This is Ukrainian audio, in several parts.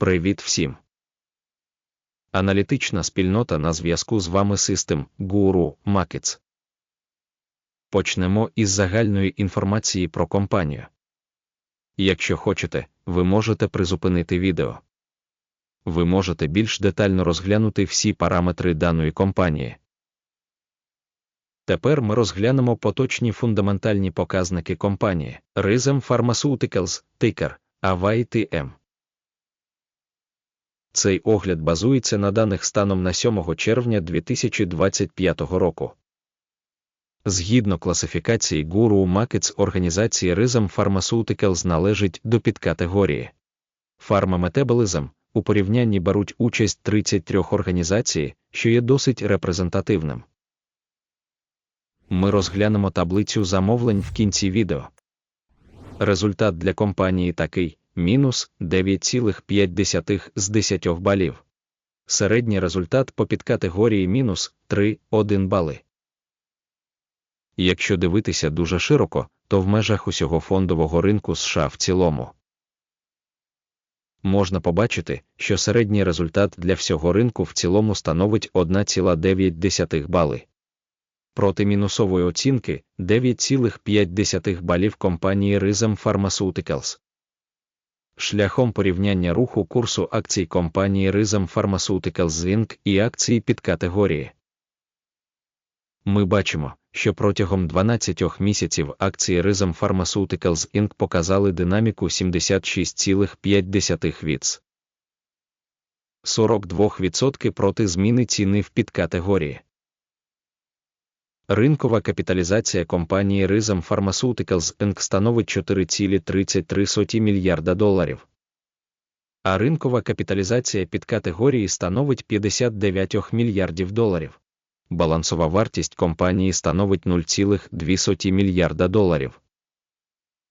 Привіт всім! Аналітична спільнота на зв'язку з вами System Guru Markets. Почнемо із загальної інформації про компанію. Якщо хочете, ви можете призупинити відео. Ви можете більш детально розглянути всі параметри даної компанії. Тепер ми розглянемо поточні фундаментальні показники компанії Rhythm Pharmaceuticals, тикер AVITM. Цей огляд базується на даних станом на 7 червня 2025 року. Згідно класифікації Guru Markets організації Rhythm Pharmaceuticals належить до підкатегорії Pharma у порівнянні беруть участь 33 організацій, що є досить репрезентативним. Ми розглянемо таблицю замовлень в кінці відео. Результат для компанії такий мінус 9,5 з 10 балів. Середній результат по підкатегорії мінус 3,1 бали. Якщо дивитися дуже широко, то в межах усього фондового ринку США в цілому. Можна побачити, що середній результат для всього ринку в цілому становить 1,9 бали. Проти мінусової оцінки 9,5 балів компанії Rhythm Pharmaceuticals шляхом порівняння руху курсу акцій компанії Rhythm Pharmaceuticals Zinc і акції під категорії. Ми бачимо, що протягом 12 місяців акції Rhythm Pharmaceuticals Inc. показали динаміку 76,5 віц. 42% проти зміни ціни в підкатегорії. Ринкова капіталізація компанії Rhythm Pharmaceuticals Inc. становить 4,33 мільярда доларів. А ринкова капіталізація під категорії становить 59 мільярдів доларів. Балансова вартість компанії становить 0,2 мільярда доларів.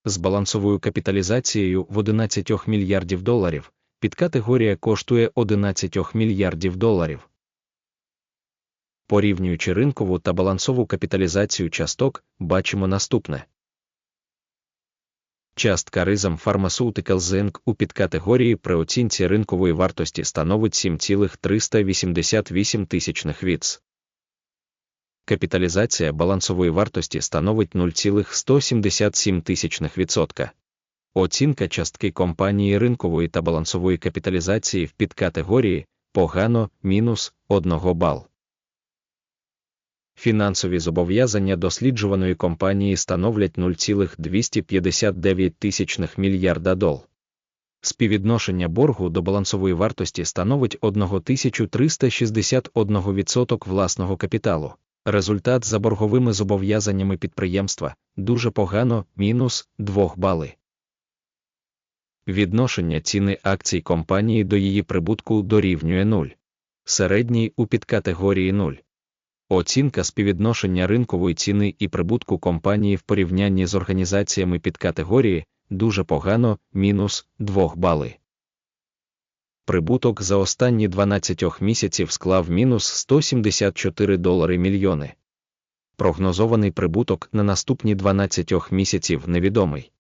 З балансовою капіталізацією в 11 мільярдів доларів підкатегорія коштує 11 мільярдів доларів порівнюючи ринкову та балансову капіталізацію часток, бачимо наступне. Частка Rhythm Pharmaceuticals Inc. у підкатегорії при оцінці ринкової вартості становить 7,388 тисячних віц. Капіталізація балансової вартості становить 0,177 тисячних відсотка. Оцінка частки компанії ринкової та балансової капіталізації в підкатегорії погано мінус 1 бал. Фінансові зобов'язання досліджуваної компанії становлять 0,259 тисячних мільярда дол. Співвідношення боргу до балансової вартості становить 1361% власного капіталу. Результат за борговими зобов'язаннями підприємства дуже погано мінус 2 бали. Відношення ціни акцій компанії до її прибутку дорівнює 0. Середній у підкатегорії 0. Оцінка співвідношення ринкової ціни і прибутку компанії в порівнянні з організаціями під категорії дуже погано мінус 2 бали. Прибуток за останні 12 місяців склав мінус 174 долари мільйони. Прогнозований прибуток на наступні 12 місяців невідомий.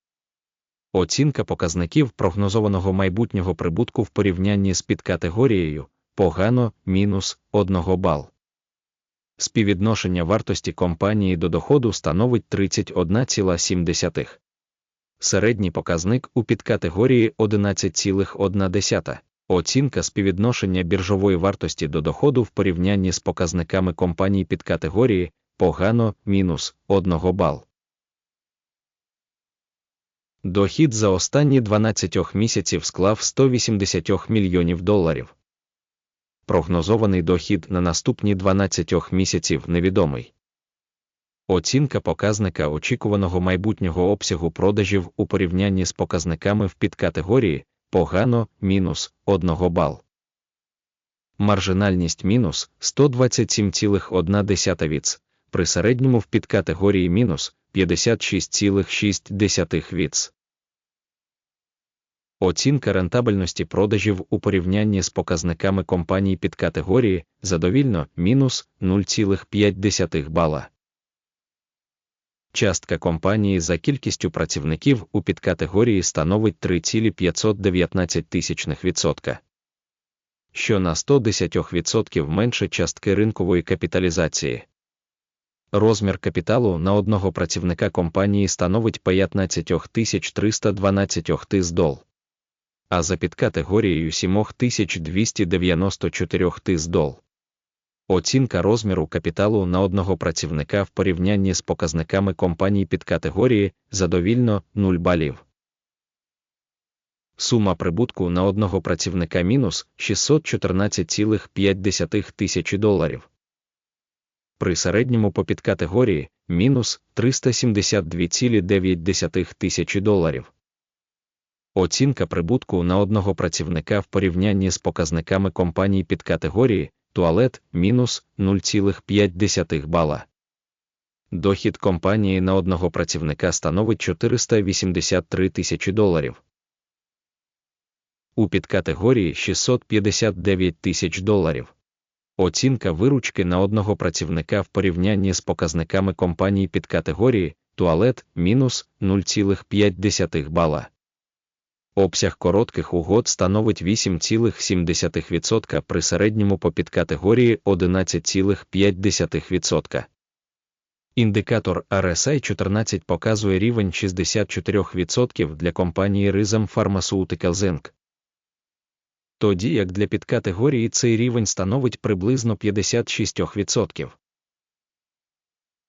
Оцінка показників прогнозованого майбутнього прибутку в порівнянні з підкатегорією погано мінус 1 бал співвідношення вартості компанії до доходу становить 31,7. Середній показник у підкатегорії 11,1. Оцінка співвідношення біржової вартості до доходу в порівнянні з показниками компаній підкатегорії погано мінус 1 бал. Дохід за останні 12 місяців склав 180 мільйонів доларів прогнозований дохід на наступні 12 місяців невідомий. Оцінка показника очікуваного майбутнього обсягу продажів у порівнянні з показниками в підкатегорії погано мінус 1 бал. Маржинальність мінус 127,1 віц, при середньому в підкатегорії мінус 56,6 віц. Оцінка рентабельності продажів у порівнянні з показниками компаній під категорії задовільно мінус 0,5 бала. Частка компанії за кількістю працівників у підкатегорії становить 3,519%, що на 110% менше частки ринкової капіталізації. Розмір капіталу на одного працівника компанії становить 15 312 тис дол, а за підкатегорією 7294 тис дол. Оцінка розміру капіталу на одного працівника в порівнянні з показниками компаній підкатегорії задовільно 0 балів. Сума прибутку на одного працівника мінус 614,5 тисячі доларів. При середньому по підкатегорії мінус 372,9 тисячі доларів. Оцінка прибутку на одного працівника в порівнянні з показниками компаній підкатегорії туалет мінус 0,5 бала. Дохід компанії на одного працівника становить 483 тисячі доларів. У підкатегорії 659 тисяч доларів. Оцінка виручки на одного працівника в порівнянні з показниками компаній підкатегорії туалет мінус 0,5 бала. Обсяг коротких угод становить 8,7% при середньому по підкатегорії 11,5%. Індикатор RSI 14 показує рівень 64% для компанії Rhythm Pharmaceuticals Inc. Тоді як для підкатегорії цей рівень становить приблизно 56%.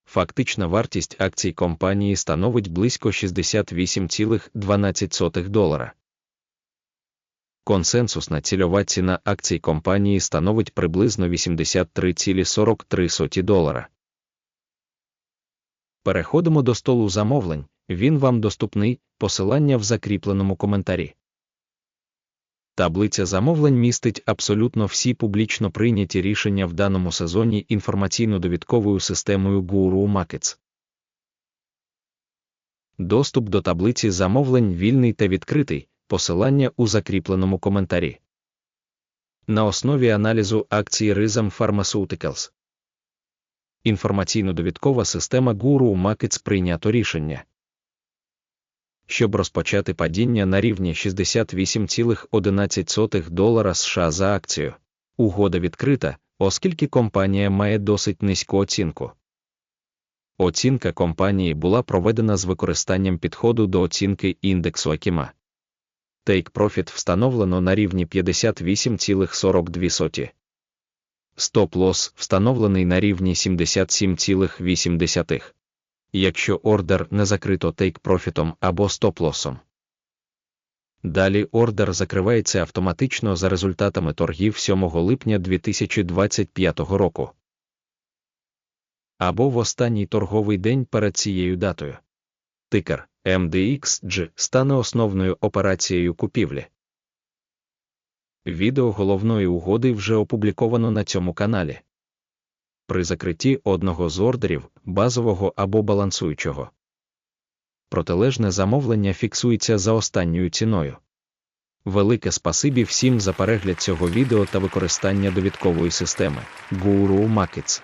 Фактична вартість акцій компанії становить близько 68,12 долара. Консенсусна цільова ціна акцій компанії становить приблизно 83,43 долара. Переходимо до столу замовлень. Він вам доступний, посилання в закріпленому коментарі. Таблиця замовлень містить абсолютно всі публічно прийняті рішення в даному сезоні інформаційно-довідковою системою Guru Markets. Доступ до таблиці замовлень вільний та відкритий, посилання у закріпленому коментарі. На основі аналізу акцій Rhythm Pharmaceuticals. Інформаційно-довідкова система Guru Markets прийнято рішення щоб розпочати падіння на рівні 68,11 долара США за акцію. Угода відкрита, оскільки компанія має досить низьку оцінку. Оцінка компанії була проведена з використанням підходу до оцінки індексу Акіма. Take Profit встановлено на рівні 58,42. Стоп-лосс встановлений на рівні 77,8 якщо ордер не закрито тейк-профітом або стоп-лосом. Далі ордер закривається автоматично за результатами торгів 7 липня 2025 року. Або в останній торговий день перед цією датою. Тикер MDXG стане основною операцією купівлі. Відео головної угоди вже опубліковано на цьому каналі при закритті одного з ордерів, базового або балансуючого. Протилежне замовлення фіксується за останньою ціною. Велике спасибі всім за перегляд цього відео та використання довідкової системи Guru Markets.